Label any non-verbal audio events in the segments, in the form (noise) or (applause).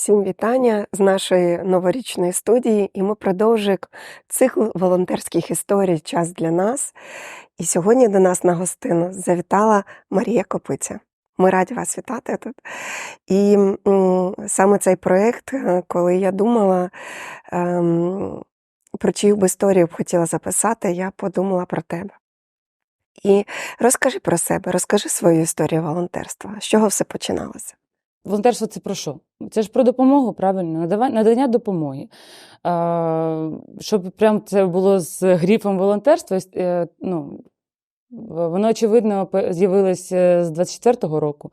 Всім вітання з нашої новорічної студії, і ми продовжуємо цикл волонтерських історій Час для нас. І сьогодні до нас на гостину завітала Марія Копиця. Ми раді вас вітати тут. І саме цей проєкт, е, коли я думала, ем, про чию б історію б хотіла записати, я подумала про тебе. І розкажи про себе, розкажи свою історію волонтерства. З чого все починалося? Волонтерство це про що? Це ж про допомогу, правильно, надання допомоги. Щоб прям це було з гріфом волонтерства, е, ну, воно, очевидно, з'явилось е, з 24-го року,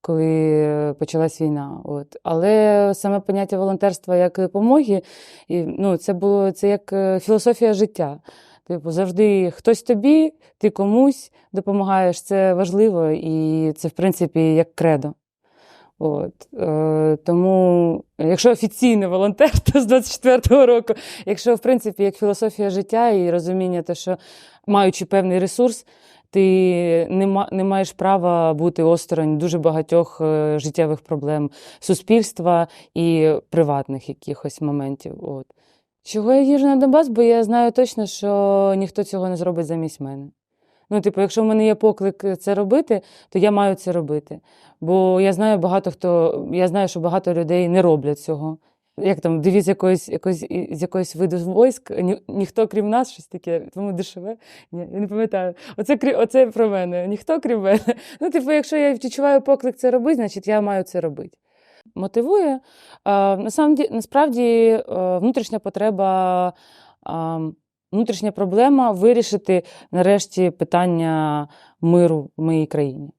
коли почалась війна. От. Але саме поняття волонтерства як допомоги, і, ну, це було це як е, філософія життя. Типу, завжди хтось тобі, ти комусь допомагаєш, це важливо, і це, в принципі, як кредо. От, е, тому, якщо офіційний волонтер, (laughs) то з 24-го року, якщо, в принципі, як філософія життя і розуміння, те, що маючи певний ресурс, ти не, не маєш права бути осторонь дуже багатьох е, життєвих проблем суспільства і приватних якихось моментів. От. Чого я їжджу на Донбас, бо я знаю точно, що ніхто цього не зробить замість мене. Ну, типу, якщо в мене є поклик це робити, то я маю це робити. Бо я знаю багато хто, я знаю, що багато людей не роблять цього. Як там девіз якоїсь, якоїсь, з якоїсь виду військ, ні, ніхто крім нас, щось таке, тому дешеве. Ні, я не пам'ятаю. Оце, оце про мене. Ніхто крім мене. (laughs) Ну, типу, якщо я відчуваю поклик це робити, значить я маю це робити. Мотивує. А, насамді, насправді, е, внутрішня потреба, а, внутрішня проблема вирішити нарешті питання миру в моїй країні.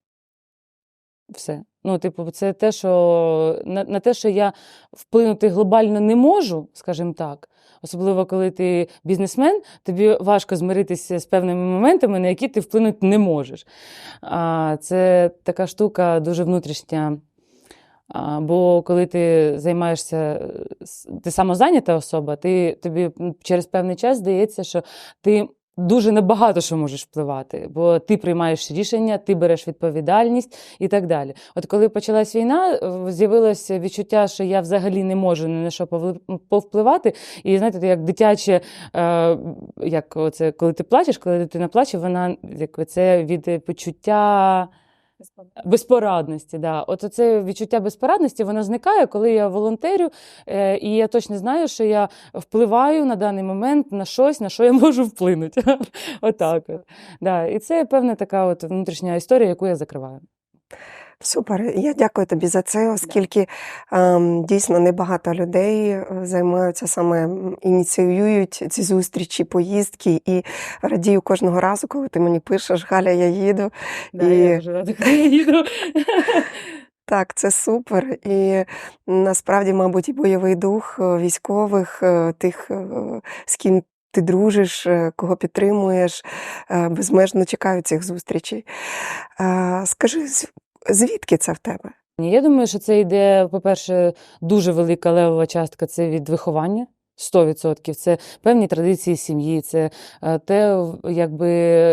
Все. Ну, типу, це те, що на, на те, що я вплинути глобально не можу, скажімо так. Особливо, коли ти бізнесмен, тобі важко змиритися з певними моментами, на які ти вплинути не можеш. А, це така штука дуже внутрішня. Бо коли ти займаєшся, е, ти самозайнята особа, ти, тобі через певний час здається, що ти дуже набагато що можеш впливати, бо ти приймаєш рішення, ти береш відповідальність і так далі. От коли почалась війна, е, з'явилося відчуття, що я взагалі не можу ні на що повпливати. І знаєте, як дитяче, е, як оце, коли ти плачеш, коли дитина плаче, вона як це від почуття. Безпорадності, да. От це відчуття безпорадності, воно зникає, коли я волонтерю, е, і я точно знаю, що я впливаю на даний момент на щось, на що я (laughs) можу вплинути. Отак. от. Да. І це певна така от внутрішня історія, яку я закриваю. Супер, я дякую тобі за це, оскільки ем, дійсно небагато людей е, займаються саме ініціюють ці зустрічі, поїздки, і радію кожного разу, коли ти мені пишеш, Галя, я їду. Да, І- я вже рада, коли я їду. (laughs) Так, це супер. І насправді, мабуть, і бойовий дух е, військових, е, тих, з ким ти дружиш, кого підтримуєш, безмежно чекають цих зустрічей. Скажи, звідки це в тебе? Я думаю, що це йде, по-перше, дуже велика левова частка це від виховання. 100%. Це певні традиції сім'ї, це е, те, якби,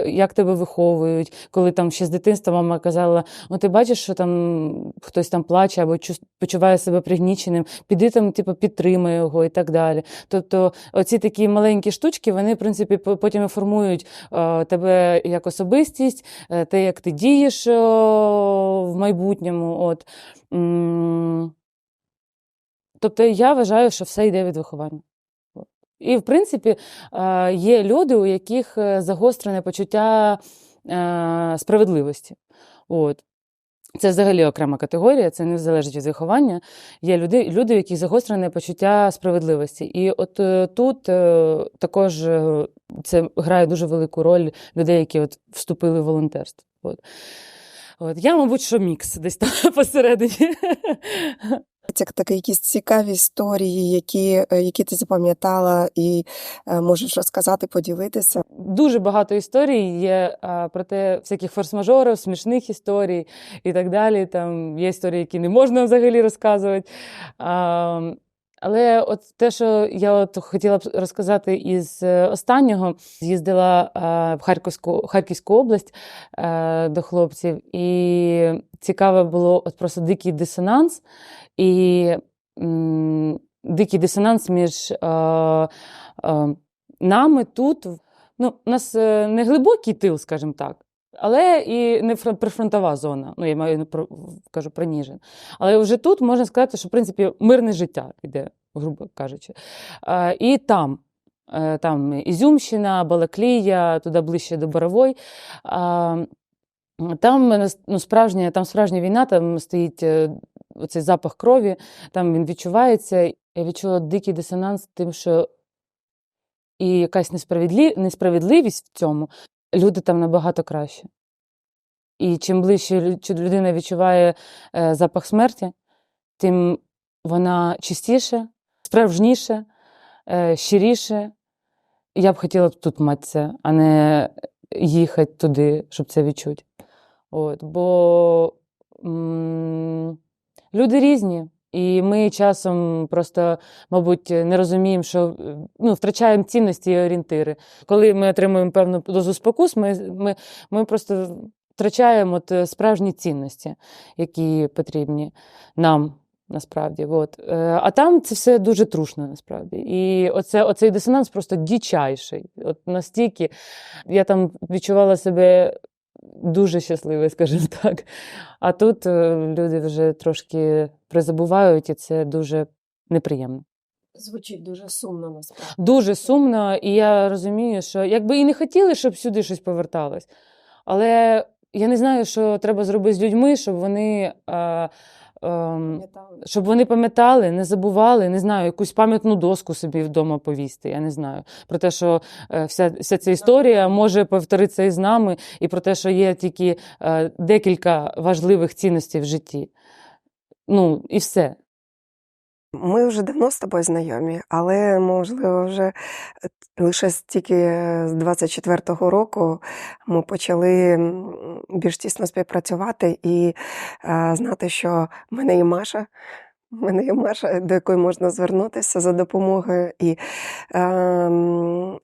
як тебе виховують. Коли там ще з дитинства мама казала: ну ти бачиш, що там хтось там плаче або почуває себе пригніченим, піди там, типу, підтримай його і так далі. Тобто, оці такі маленькі штучки, вони, в принципі, потім і формують е, тебе як особистість, е, те, як ти дієш в майбутньому. От. Тобто я вважаю, що все йде від виховання. І, в принципі, е, є люди, у яких е, загострене почуття е, справедливості. От. Це взагалі окрема категорія, це не залежить від виховання. Є люди, люди, у яких загострене почуття справедливості. І от тут також це грає дуже велику роль людей, які от вступили в волонтерство. От. От. Я, мабуть, що мікс десь там (laughs) посередині. Це таке якісь цікаві історії, які, е, які ти запам'ятала і е, можеш розказати, поділитися. Дуже багато історій є про те, всяких форс-мажорів, смішних історій і так далі. Там є історії, які не можна взагалі розказувати. Але от те, що я от хотіла б розказати із е, останнього, з'їздила в Харківську, Харківську область е, до хлопців, і цікаве було от просто дикий дисонанс. І м, дикий дисонанс між е, е, нами тут. Ну, у нас е, не глибокий тил, скажімо так, але і не прифронтова зона. Ну, я маю про, кажу про Ніжин. Але вже тут можна сказати, що в принципі мирне життя йде, грубо кажучи. Е, і там. Е, Там Ізюмщина, Балаклія, туди ближче до Боровой. А, Там, ну, справжня, там справжня війна, там стоїть е, оцей запах крові, там він відчувається. Я відчула дикий дисонанс тим, що і якась несправедлі... несправедливість в цьому, люди там набагато краще. І чим ближче людина відчуває е, запах смерті, тим вона чистіше, справжніше, е, щиріше. Я б хотіла б тут мати це, а не їхати туди, щоб це відчути. От, бо м, люди різні, і ми часом просто, мабуть, не розуміємо, що е, ну, втрачаємо цінності і орієнтири. Коли ми отримуємо певну дозу спокус, ми, ми, ми просто втрачаємо от справжні цінності, які потрібні нам. Насправді, от. Е, а там це все дуже трушно, насправді. І оце, оцей дисонанс просто дичайший. От настільки я там відчувала себе дуже щасливий, скажімо так. А тут е, люди вже трошки призабувають, і це дуже неприємно. Звучить дуже сумно насправді. Дуже сумно, і я розумію, що якби і не хотіли, щоб сюди щось поверталось. Але я не знаю, що треба зробити з людьми, щоб вони. Ем, щоб вони пам'ятали, не забували, не знаю, якусь пам'ятну доску собі вдома повісти. Я не знаю. Про те, що е, вся, вся ця історія може повторитися і з нами, і про те, що є тільки е, декілька важливих цінностей в житті. Ну, і все. Ми вже давно з тобою знайомі, але можливо вже е, лише з- тільки з 24-го року ми почали більш тісно співпрацювати і е, знати, що в мене є Маша. В мене є Маша, до якої можна звернутися за допомогою і,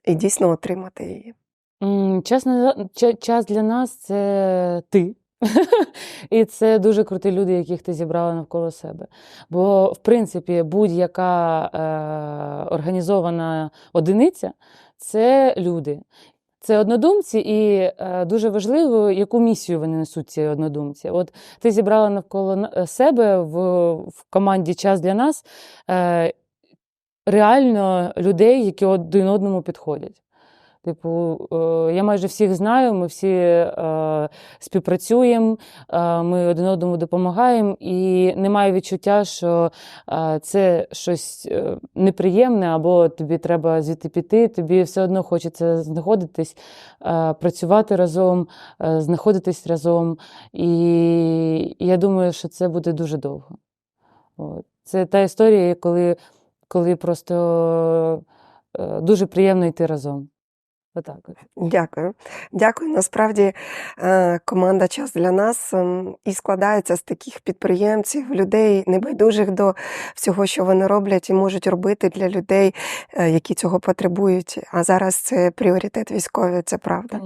і дійсно отримати її. Час, час для нас це ти. І це дуже круті люди, яких ти зібрала навколо себе. Бо, в принципі, будь-яка е, організована одиниця це люди. Це однодумці, і е, дуже важливо, яку місію вони несуть ці однодумці. От ти зібрала навколо себе в, в команді час для нас е, реально людей, які один одному підходять. Типу, е, я майже всіх знаю, ми всі е, співпрацюємо, е, ми один одному допомагаємо, і немає відчуття, що це щось неприємне, або тобі треба звідти піти, тобі все одно хочеться знаходитись, працювати разом, знаходитись разом. І я думаю, що це буде дуже довго. Це та історія, коли, коли просто дуже приємно йти разом. Отак. Дякую. Дякую. Насправді е, команда час для нас ем, і складається з таких підприємців, людей, небайдужих до всього, що вони роблять і можуть робити для людей, е, які цього потребують. А зараз це пріоритет військові, це правда.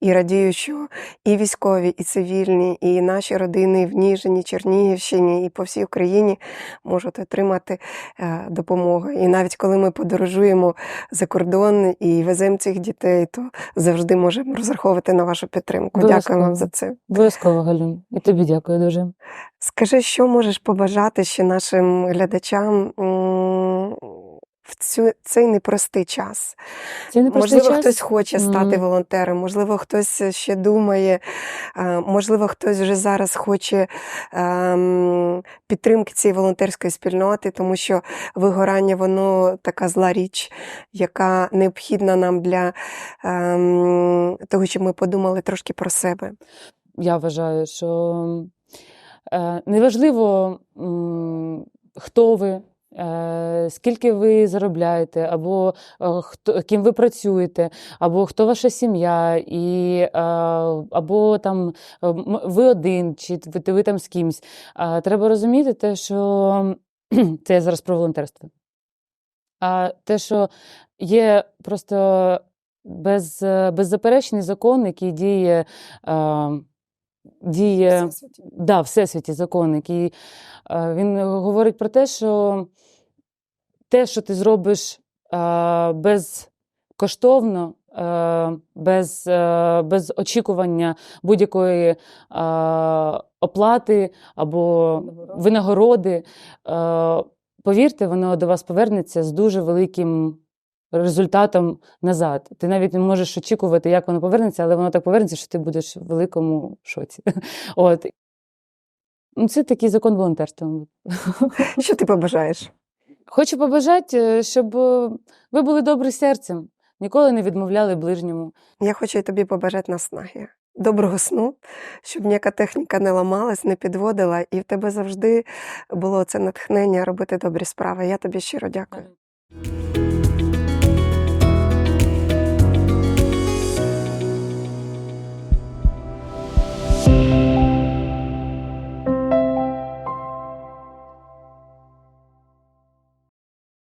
І радію, що і військові, і цивільні, і наші родини в Ніжині, Чернігівщині і по всій Україні можуть отримати е, допомогу. І навіть коли ми подорожуємо за кордон і веземо цих дітей, то завжди можемо розраховувати на вашу підтримку. Дякую вам за це. Обов'язково, Галюнь. І тобі дякую дуже. Скажи, що можеш побажати ще нашим глядачам в цю, цей непростий час? Це не простий Можливо, час. хтось хоче стати Мгм. волонтером, можливо, хтось ще думає, е, можливо, хтось вже зараз хоче ем, підтримки цієї волонтерської спільноти, тому що вигорання воно така зла річ, яка необхідна нам для ем, того, щоб ми подумали трошки про себе. Я вважаю, що е, неважливо, хто ви, е, скільки ви заробляєте, або е, хто, ким ви працюєте, або хто ваша сім'я, і, е, або там е, ви один, чи ви, ви там з кимсь. Е, Треба розуміти те, що (clears throat) це я зараз про волонтерство. А те, що є просто без, беззаперечний закон, який діє. Діє да, всесвіті закон, який е, він говорить про те, що те, що ти зробиш е, безкоштовно, е, без, без очікування будь-якої оплати або винагороди, повірте, воно до вас повернеться з дуже великим. Результатом назад. Ти навіть не можеш очікувати, як воно повернеться, але воно так повернеться, що ти будеш в великому шоці. (laughs) От. Ну, Це такий закон волонтерства. (laughs) Що ти побажаєш? Хочу побажати, е, щоб е, ви були добрі серцем, ніколи не відмовляли ближньому. Я хочу і тобі побажати наснаги. Доброго сну, щоб ніяка техніка не ламалась, не підводила, і в тебе завжди було це натхнення робити добрі справи. Я тобі щиро дякую.